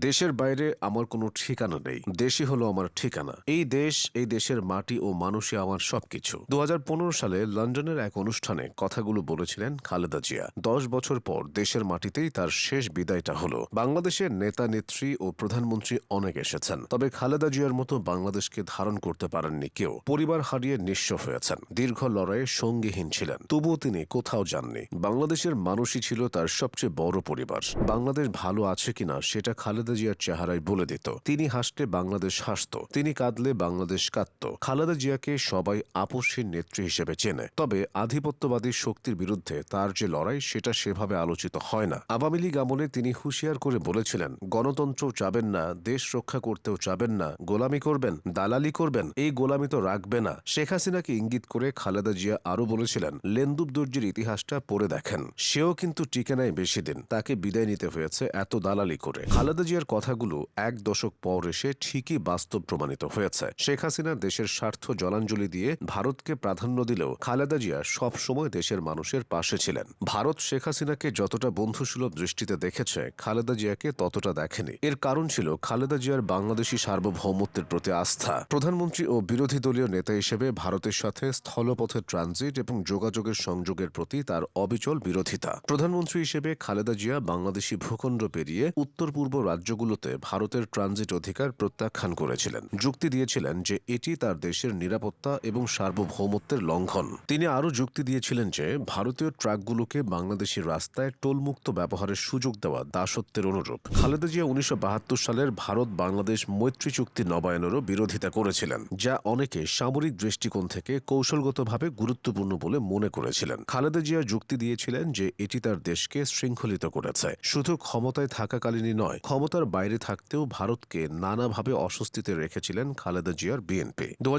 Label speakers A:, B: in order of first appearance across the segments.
A: দেশের বাইরে আমার কোনো ঠিকানা নেই। দেশই হলো আমার ঠিকানা। এই দেশ, এই দেশের মাটি ও মানুষই আমার সবকিছু। দু সালে লন্ডনের এক অনুষ্ঠানে কথাগুলো বলেছিলেন খালেদা জিয়া। দশ বছর পর দেশের মাটিতেই তার শেষ বিদায়টা হলো। বাংলাদেশের নেতা, নেত্রী ও প্রধানমন্ত্রী অনেক এসেছেন। তবে খালেদা জিয়ার মতো বাংলাদেশকে ধারণ করতে পারেননি কেউ। পরিবার হারিয়ে নিঃস্ব হয়েছেন। দীর্ঘ লড়াইয়ে সঙ্গীহীন ছিলেন। তবুও তিনি কোথাও যাননি। বাংলাদেশের মানুষই ছিল তার সবচেয়ে বড় পরিবার। বাংলাদেশ ভালো আছে কিনা সেটা খালেদা জিয়ার চেহারায় বলে দিত। তিনি হাসলে বাংলাদেশ হাসত, তিনি কাঁদলে বাংলাদেশ কাঁদত। খালেদা জিয়াকে সবাই আপসহীন নেত্রী হিসেবে চেনে। তবে আধিপত্যবাদী শক্তির বিরুদ্ধে তার যে লড়াই, সেটা সেভাবে আলোচিত হয় না। আওয়ামী লীগ আমলে তিনি হুঁশিয়ার করে বলেছিলেন, গণতন্ত্রও চাবেন না, দেশ রক্ষা করতেও চাবেন না, গোলামি করবেন, দালালি করবেন, এই গোলামি তো রাখবে না। শেখ হাসিনাকে ইঙ্গিত করে খালেদা জিয়া আরও বলেছিলেন লেন্দুব দর্জির ইতিহাসটা পড়ে দেখেন। সেও কিন্তু টিকে নেয় বেশি দিন, তাকে বিদায় নিতে হয়েছে এত দালালি করে। খালেদা জিয়ার কথাগুলো এক দশক পর এসে ঠিকই বাস্তব প্রমাণিত হয়েছে। শেখ হাসিনা দেশের স্বার্থ জলাঞ্জলি দিয়ে ভারতকে প্রাধান্য দিলেও খালেদা জিয়া সব সময় দেশের মানুষের পাশে ছিলেন। ভারত শেখ হাসিনাকে যতটা বন্ধুসুলভ দৃষ্টিতে দেখেছে, খালেদা জিয়াকে ততটা দেখেনি। এর কারণ ছিল খালেদা জিয়ার বাংলাদেশি সার্বভৌমত্বের প্রতি আস্থা। প্রধানমন্ত্রী ও বিরোধী দলীয় নেতা হিসেবে ভারতের সাথে স্থলপথে ট্রানজিট এবং যোগাযোগের সংযোগের প্রতি তার অবিচল বিরোধিতা। প্রধানমন্ত্রী হিসেবে খালেদা জিয়া বাংলাদেশি ভূখণ্ড পেরিয়ে উত্তর পূর্ব রাজ্যগুলোতে ভারতের ট্রানজিট অধিকার প্রত্যাখ্যান করেছিলেন। যুক্তি দিয়েছিলেন যে এটি তার দেশের নিরাপত্তা এবং সার্বভৌমত্বের লঙ্ঘন। তিনি আরও যুক্তি দিয়েছিলেন যে ভারতীয় ট্রাকগুলোকে বাংলাদেশি রাস্তায় টোলমুক্ত ব্যবহারের সুযোগ দেওয়া দাসত্বের অনুরূপ। খালেদা জিয়া উনিশশো সালের ভারত বাংলাদেশ মৈত্রী চুক্তি নবায়নেরও বিরোধিতা করেছিলেন, যা অনেকে সামরিক দৃষ্টিকোণ থেকে কৌশলগতভাবে গুরুত্বপূর্ণ বলে মনে করেছিলেন। খালেদা জিয়া যুক্তি দিয়েছিলেন যে এটি তার দেশকে শৃঙ্খলিত করেছে। শুধু ক্ষমতায় থাকাকালীনই নয় ক্ষমতার বাইরে থাকতেও ভারতকে নানাভাবে অস্বস্তিতে রেখেছিলেন খালেদা জিয়ার বিএনপি। দু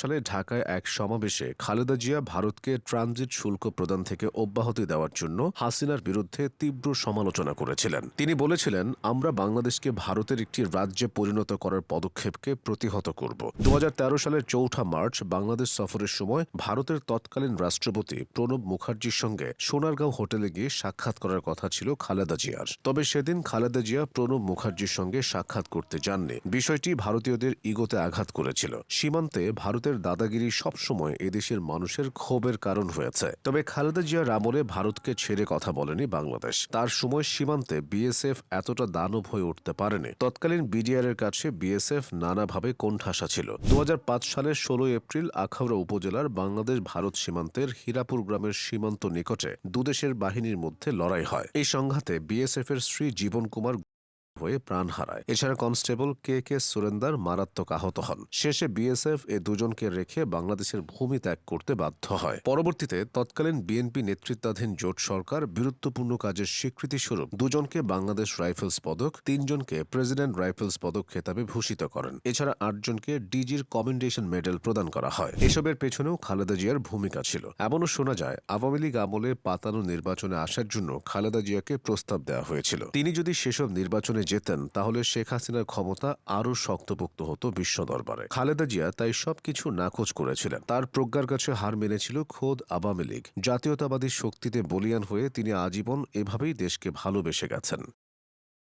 A: সালে ঢাকায় এক সমাবেশে খালেদা জিয়া ভারতকে ট্রানজিট শুল্ক প্রদান থেকে অব্যাহতি দেওয়ার জন্য হাসিনার বিরুদ্ধে তীব্র সমালোচনা করেছিলেন। তিনি বলেছিলেন, আমরা বাংলাদেশকে ভারতের একটি রাজ্যে পরিণত করার পদক্ষেপকে প্রতিহত করব। দু হাজার তেরো সালের চৌঠা মার্চ বাংলাদেশ সফরের সময় ভারতের তৎকালীন রাষ্ট্রপতি প্রণব মুখার্জির সঙ্গে সোনারগাঁও হোটেলে গিয়ে সাক্ষাৎ করার কথা ছিল খালেদা জিয়ার। তবে সেদিন খালেদা জিয়া প্রণব মুখার্জির সঙ্গে সাক্ষাৎ করতে যাননি। বিষয়টি ভারতীয়দের ইগোতে আঘাত করেছিল। সীমান্তে ভারতের দাদাগিরি সবসময় এদেশের মানুষের ক্ষোভের কারণ হয়েছে। তবে খালেদা জিয়ার আমলে ভারতকে ছেড়ে কথা বলেনি বাংলাদেশ। তার সময় সীমান্তে বিএসএফ এতটা দানব হয়ে উঠতে পারেনি। তৎকালীন বিডিআর এর কাছে বিএসএফ নানাভাবে কোণঠাসা ছিল। দু হাজার পাঁচ সালের ষোলোই এপ্রিল আখাউড়া উপজেলার বাংলাদেশ ভারত সীমান্তের হীরাপুর গ্রামের সীমান্ত নিকটে দুদেশের বাহিনীর মধ্যে লড়াই হয়। এই সংঘাতে বিএসএফ এর শ্রী জীবন কুমার হয়ে প্রাণ হারায়। এছাড়া কনস্টেবল কে কে সুরেন্দার মারাত্মক আহত হন। শেষে বিএসএফ এ দুজনকে রেখে বাংলাদেশের ভূমি ত্যাগ করতে বাধ্য হয়। পরবর্তীতে তৎকালীন বিএনপি নেতৃত্বাধীন জোট সরকার গুরুত্বপূর্ণ কাজের স্বীকৃতি স্বরূপ দুজনকে বাংলাদেশ রাইফেলস পদক, তিনজনকে প্রেসিডেন্ট রাইফেলস পদক খেতাবে ভূষিত করেন। এছাড়া আটজনকে ডিজির কমেন্ডেশন মেডেল প্রদান করা হয়। এসবের পেছনেও খালেদা জিয়ার ভূমিকা ছিল। এমনও শোনা যায়, আওয়ামী লীগ আমলে পাতানো নির্বাচনে আসার জন্য খালেদা জিয়াকে প্রস্তাব দেওয়া হয়েছিল। তিনি যদি সেসব নির্বাচনে যেতেন, তাহলে শেখ হাসিনার ক্ষমতা আরও শক্তপোক্ত হতো বিশ্ব দরবারে। খালেদা জিয়া তাই সবকিছু নাকচ করেছিলেন। তার প্রজ্ঞার কাছে হার মেনেছিল খোদ আওয়ামী লীগ। জাতীয়তাবাদী শক্তিতে বলিয়ান হয়ে তিনি আজীবন এভাবেই দেশকে ভালোবেসে গেছেন।